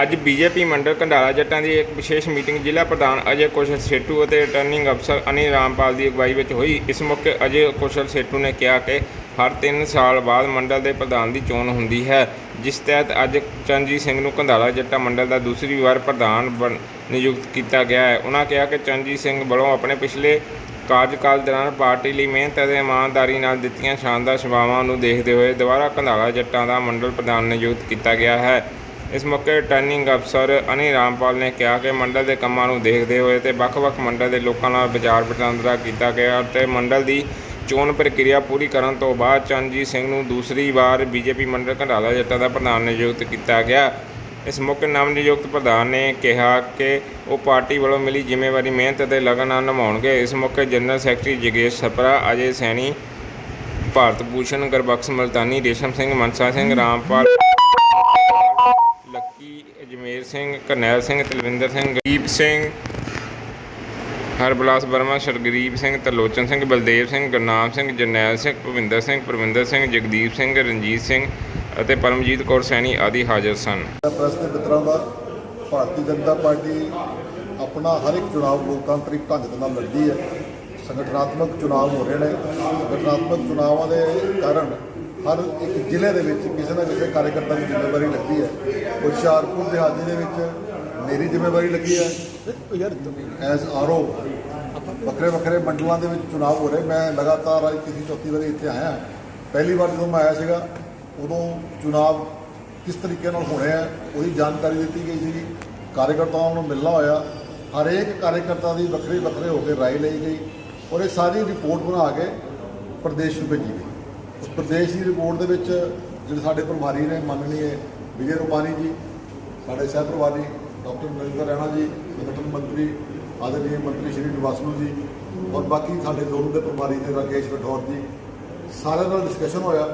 ਅੱਜ ਬੀਜੇਪੀ ਮੰਡਲ ਕੰਡਾਲਾ ਜੱਟਾਂ ਦੀ ਇੱਕ ਵਿਸ਼ੇਸ਼ ਮੀਟਿੰਗ ਜ਼ਿਲ੍ਹਾ ਪ੍ਰਧਾਨ ਅਜੇ ਕੁਸ਼ਲ ਸੇਟੂ ਅਤੇ ਰਿਟਰਨਿੰਗ ਅਫਸਰ ਅਨਿਲ ਰਾਮਪਾਲ ਦੀ ਅਗਵਾਈ ਵਿੱਚ ਹੋਈ। ਇਸ ਮੌਕੇ ਅਜੇ ਕੁਸ਼ਲ ਸੇਟੂ ਨੇ ਕਿਹਾ ਕਿ ਹਰ 3 ਸਾਲ ਬਾਅਦ ਮੰਡਲ ਦੇ ਪ੍ਰਧਾਨ ਦੀ ਚੋਣ ਹੁੰਦੀ ਹੈ, ਜਿਸ ਤਹਿਤ ਅੱਜ ਚਰਨਜੀਤ ਸਿੰਘ ਨੂੰ ਕੰਧਾਲਾ ਜੱਟਾਂ ਮੰਡਲ ਦਾ ਦੂਸਰੀ ਵਾਰ ਪ੍ਰਧਾਨ ਬਣ ਨਿਯੁਕਤ ਕੀਤਾ ਗਿਆ ਹੈ। ਉਹਨਾਂ ਕਿਹਾ ਕਿ ਚਰਨਜੀਤ ਸਿੰਘ ਵੱਲੋਂ ਆਪਣੇ ਪਿਛਲੇ ਕਾਰਜਕਾਲ ਦੌਰਾਨ ਪਾਰਟੀ ਲਈ ਮਿਹਨਤ ਅਤੇ ਇਮਾਨਦਾਰੀ ਨਾਲ ਦਿੱਤੀਆਂ ਸ਼ਾਨਦਾਰ ਸੇਵਾਵਾਂ ਨੂੰ ਦੇਖਦੇ ਹੋਏ ਦੁਬਾਰਾ ਕੰਧਾਲਾ ਜੱਟਾਂ ਦਾ ਮੰਡਲ ਪ੍ਰਧਾਨ ਨਿਯੁਕਤ ਕੀਤਾ ਗਿਆ ਹੈ। ਇਸ ਮੌਕੇ ਰਿਟਰਨਿੰਗ ਅਫਸਰ ਅਨੀ ਰਾਮਪਾਲ ਨੇ ਕਿਹਾ ਕਿ ਮੰਡਲ ਦੇ ਕੰਮਾਂ ਨੂੰ ਦੇਖਦੇ ਹੋਏ ਤੇ ਵੱਖ-ਵੱਖ ਮੰਡਲ ਦੇ ਲੋਕਾਂ ਨਾਲ ਵਿਚਾਰ ਵਟਾਂਦਰਾ ਕੀਤਾ ਗਿਆ ਅਤੇ ਮੰਡਲ ਦੀ ਚੋਣ ਪ੍ਰਕਿਰਿਆ ਪੂਰੀ ਕਰਨ ਤੋਂ ਬਾਅਦ ਚਰਨਜੀਤ ਸਿੰਘ ਨੂੰ ਦੂਸਰੀ ਵਾਰ ਬੀਜੇਪੀ ਮੰਡਲ ਕੰਧਾਲਾ ਜੱਟਾਂ ਦਾ ਪ੍ਰਧਾਨ ਨਿਯੁਕਤ ਕੀਤਾ ਗਿਆ। ਇਸ ਮੌਕੇ ਨਵ ਨਿਯੁਕਤ ਪ੍ਰਧਾਨ ਨੇ ਕਿਹਾ ਕਿ ਉਹ ਪਾਰਟੀ ਵੱਲੋਂ ਮਿਲੀ ਜ਼ਿੰਮੇਵਾਰੀ ਮਿਹਨਤ ਅਤੇ ਲਗਨ ਨਾਲ ਨਿਭਾਉਣਗੇ। ਇਸ ਮੌਕੇ ਜਨਰਲ ਸੈਕਟਰੀ ਜਗੇਸ਼ ਸਪਰਾ, ਅਜੇ ਸੈਣੀ ਭਾਰਤ ਭੂਸ਼ਣ, ਗੁਰਬਖਸ਼ ਮਲਤਾਨੀ, ਰੇਸ਼ਮ ਸਿੰਘ, ਮਨਸਾ ਸਿੰਘ, ਰਾਮਪਾਲ ਲੱਕੀ ਅਜਮੇਰ ਸਿੰਘ, ਕਰਨੈਲ ਸਿੰਘ, ਤਲਵਿੰਦਰ ਸਿੰਘ, ਗਰੀਬ ਸਿੰਘ, ਹਰਬਲਾਸ ਵਰਮਾ, ਸ਼ਰਗਰੀਬ ਸਿੰਘ ਤਰਲੋਚਨ ਸਿੰਘ, ਬਲਦੇਵ ਸਿੰਘ, ਗੁਰਨਾਮ ਸਿੰਘ, ਜਰਨੈਲ ਸਿੰਘ, ਭੁਪਿੰਦਰ ਸਿੰਘ, ਪ੍ਰਵਿੰਦਰ ਸਿੰਘ, ਜਗਦੀਪ ਸਿੰਘ, ਰਣਜੀਤ ਸਿੰਘ ਅਤੇ ਪਰਮਜੀਤ ਕੌਰ ਸੈਣੀ ਆਦਿ ਹਾਜ਼ਰ ਸਨ। ਪ੍ਰੈਸ ਮਿੱਤਰਾਂ ਦਾ, ਭਾਰਤੀ ਜਨਤਾ ਪਾਰਟੀ ਆਪਣਾ ਹਰ ਇੱਕ ਚੁਣਾਵ ਲੋਕਤਾਂਤਰਿਕ ਢੰਗ ਦੇ ਨਾਲ ਲੜਦੀ ਹੈ। ਸੰਗਠਨਾਤਮਕ ਚੁਣਾਵ ਹੋ ਰਹੇ ਨੇ। ਸੰਗਠਨਾਤਮਕ ਚੁਣਾਵਾਂ ਦੇ ਕਾਰਨ ਹਰ ਇੱਕ ਜ਼ਿਲ੍ਹੇ ਦੇ ਵਿੱਚ ਕਿਸੇ ਨਾ ਕਿਸੇ ਕਾਰਜਕਰਤਾ ਦੀ ਜ਼ਿੰਮੇਵਾਰੀ ਲੱਗਦੀ ਹੈ। ਹੁਸ਼ਿਆਰਪੁਰ, ਦਿਹਾਤੀ ਦੇ ਵਿੱਚ ਮੇਰੀ ਜ਼ਿੰਮੇਵਾਰੀ ਲੱਗੀ ਹੈ। ਐਜ਼ ਆਰਓ, ਵੱਖਰੇ ਵੱਖਰੇ ਮੰਡਲਾਂ ਦੇ ਵਿੱਚ ਚੁਣਾਵ ਹੋ ਰਹੇ। ਮੈਂ ਲਗਾਤਾਰ ਅੱਜ ਤੀਜੀ ਚੌਥੀ ਵਾਰੀ ਇੱਥੇ ਆਇਆ। ਪਹਿਲੀ ਵਾਰ ਜਦੋਂ ਮੈਂ ਆਇਆ ਸੀਗਾ, ਉਦੋਂ ਚੁਣਾਵ ਕਿਸ ਤਰੀਕੇ ਨਾਲ ਹੋਣੇ ਆ ਉਹਦੀ ਜਾਣਕਾਰੀ ਦਿੱਤੀ ਗਈ ਸੀ ਕਾਰਜਕਰਤਾਵਾਂ ਨੂੰ ਮਿਲਣਾ ਹੋਇਆ। ਹਰੇਕ ਕਾਰਜਕਰਤਾ ਦੀ ਵੱਖਰੀ ਵੱਖਰੇ ਹੋ ਕੇ ਰਾਏ ਲਈ ਗਈ। ਔਰ ਇਹ ਸਾਰੀ ਰਿਪੋਰਟ ਬਣਾ ਕੇ ਪ੍ਰਦੇਸ਼ ਨੂੰ ਭੇਜੀ ਗਈ। ਉਸ ਪ੍ਰਦੇਸ਼ ਦੀ ਰਿਪੋਰਟ ਦੇ ਵਿੱਚ ਜਿਹੜੇ ਸਾਡੇ ਪ੍ਰਭਾਰੀ ਨੇ ਮਾਨਨੀय ਵਿਜੇ ਰੂਪਾਨੀ ਜੀ, ਸਾਡੇ ਸਹਿ ਪ੍ਰਭਾਰੀ ਡਾਕਟਰ ਨਰਿੰਦਰ ਰੈਣਾ ਜੀ, ਸੰਗਠਨ ਮੰਤਰੀ ਆਦਰਨੀय ਮੰਤਰੀ ਸ਼੍ਰੀ ਨਿਵਾਸਨੂ ਜੀ ਔਰ ਬਾਕੀ ਸਾਡੇ ਜ਼ੋਨ ਦੇ ਪ੍ਰਭਾਰੀ ਨੇ, ਰਾਕੇਸ਼ ਰਠੌਰ ਜੀ, ਸਾਰਿਆਂ ਨਾਲ ਡਿਸਕਸ਼ਨ ਹੋਇਆ।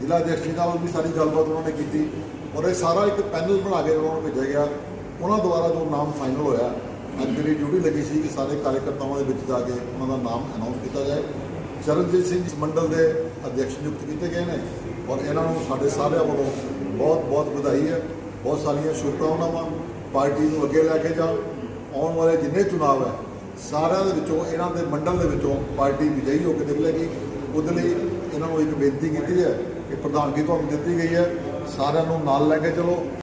ਜ਼ਿਲ੍ਹਾ ਅਧਿਕਸ਼ ਨਾਲ ਵੀ ਸਾਰੀ ਗੱਲਬਾਤ ਉਹਨਾਂ ਨੇ ਕੀਤੀ ਔਰ ਇਹ ਸਾਰਾ ਇੱਕ ਪੈਨਲ ਬਣਾ ਕੇ ਉਹਨਾਂ ਨੂੰ ਭੇਜਿਆ ਗਿਆ। ਉਹਨਾਂ ਦੁਆਰਾ ਜੋ ਨਾਮ ਫਾਈਨਲ ਹੋਇਆ, ਅੱਜ ਮੇਰੀ ਡਿਊਟੀ ਲੱਗੀ ਸੀ ਕਿ ਸਾਰੇ ਕਾਰਜਕਰਤਾਵਾਂ ਦੇ ਵਿੱਚ ਜਾ ਕੇ ਉਹਨਾਂ ਦਾ ਨਾਮ ਅਨਾਉਂਸ ਕੀਤਾ ਜਾਏ। ਚਰਨਜੀਤ ਸਿੰਘ ਇਸ ਮੰਡਲ ਦੇ ਅਧਿਕਸ਼ ਨਿਯੁਕਤ ਕੀਤੇ ਗਏ ਨੇ ਔਰ ਇਹਨਾਂ ਨੂੰ ਸਾਡੇ ਸਾਰਿਆਂ ਵੱਲੋਂ ਬਹੁਤ ਬਹੁਤ ਵਧਾਈ ਹੈ। ਬਹੁਤ ਸਾਰੀਆਂ ਸ਼ੁਭਕਾਮਨਾਵਾਂ। ਪਾਰਟੀ ਨੂੰ ਅੱਗੇ ਲੈ ਕੇ ਜਾਣ। ਆਉਣ ਵਾਲੇ ਜਿੰਨੇ ਚੁਣਾਵ ਹੈ, ਸਾਰਿਆਂ ਦੇ ਵਿੱਚੋਂ, ਇਹਨਾਂ ਦੇ ਮੰਡਲ ਦੇ ਵਿੱਚੋਂ ਪਾਰਟੀ ਵਿਜয়ੀ ਹੋ ਕੇ ਨਿਕਲੇਗੀ। ਉਹਦੇ ਲਈ ਇਹਨਾਂ ਨੂੰ ਇੱਕ ਬੇਨਤੀ ਕੀਤੀ ਹੈ ਕਿ ਪ੍ਰਧਾਨਗੀ ਤੁਹਾਨੂੰ ਦਿੱਤੀ ਗਈ ਹੈ। ਸਾਰਿਆਂ ਨੂੰ ਨਾਲ ਲੈ ਕੇ ਚਲੋ।